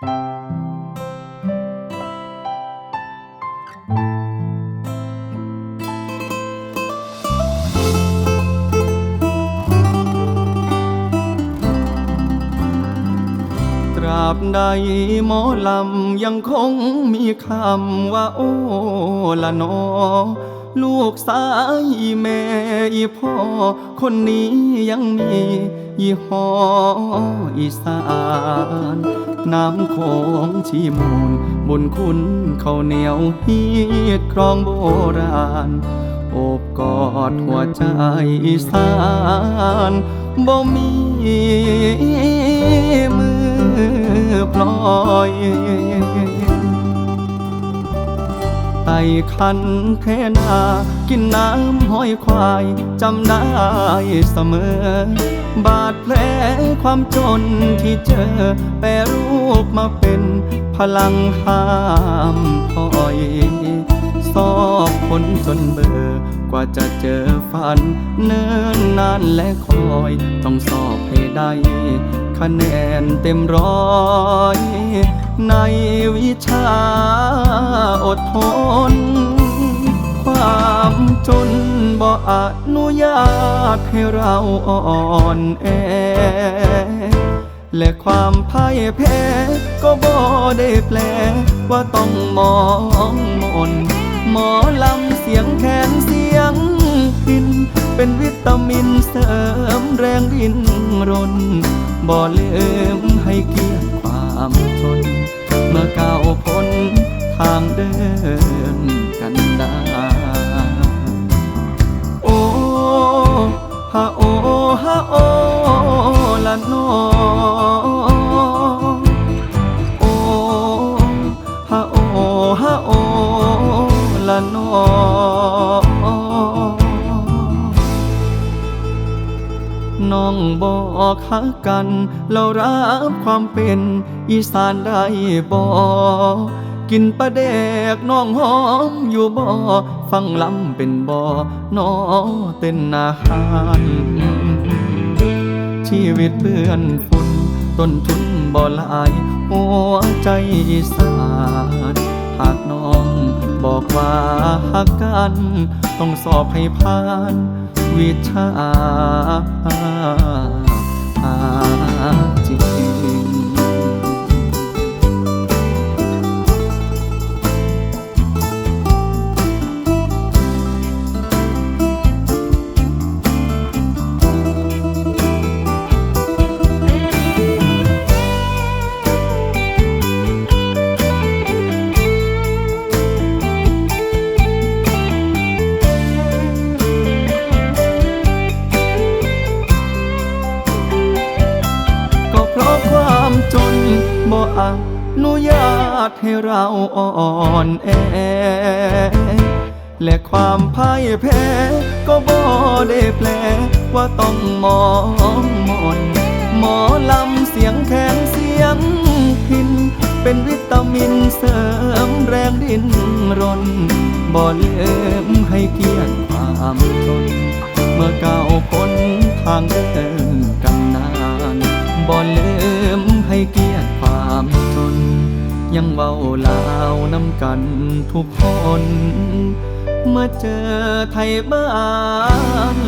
ตราบใดหมอลำยังคงมีคำว่าโอละนอ ลูกสายแม่อีพ่อ คนนี้ยังมียี่ห้ออีสานน้ำโขงชีมูล บุญคุณเขาวเหนียวฮีดครองโบราณโอบกอดหัวใจอีสานบ่มีมือปล่อย ไต่คันเทนา กินน้ำห้อยควายจำได้เสมอ บาดแผลความจนที่เจอ แปรรูปมาเป็นพลังห้ามถอยสอบคนจนเบอร์กว่าจะเจอฝัน เนิ่นนานและคอย ต้องสอบให้ได้ คะแนนเต็มร้อย ในวิชาอดทน ความจนบ่อนุญาตให้เราอ่อนแอ และความพ่ายแพ้ก็บ่ได้แปล ว่าต้องมองมนหมอลำเสียงแขนเสียงพินเป็นวิตามินเสริมแรงดินรน บ่ลืมให้เกียรติความทน เมื่อก้าวพ้นทางเดินกัน น้องบอกฮักกันเรารับความเป็นอีสานได้บ่กินปลาแดกน้องหอมอยู่บ่ฟังลำเป็นบ่นอเต้นอาหารชีวิตเพื่อนฝุ่นต้นทุนบ่หลายหัวใจอีสานหากน้องบอกว่าหักกัน ต้องสอบให้ผ่านวิชา ความจนบ่อนุญาตให้เราอ่อนแอ และความพ่ายแพ้ ก็บ่ได้แปล ว่าต้องมองมนหมอลำเสียงแขนเสียงพิน เป็นวิตามินเสริมแรงดินรน บ่ลืมให้เกียรติความทนเมื่อก้าวพ้นทางเดิน ยังเว้าลาวนำกันทุกคน เมื่อเจอไทยบ้าน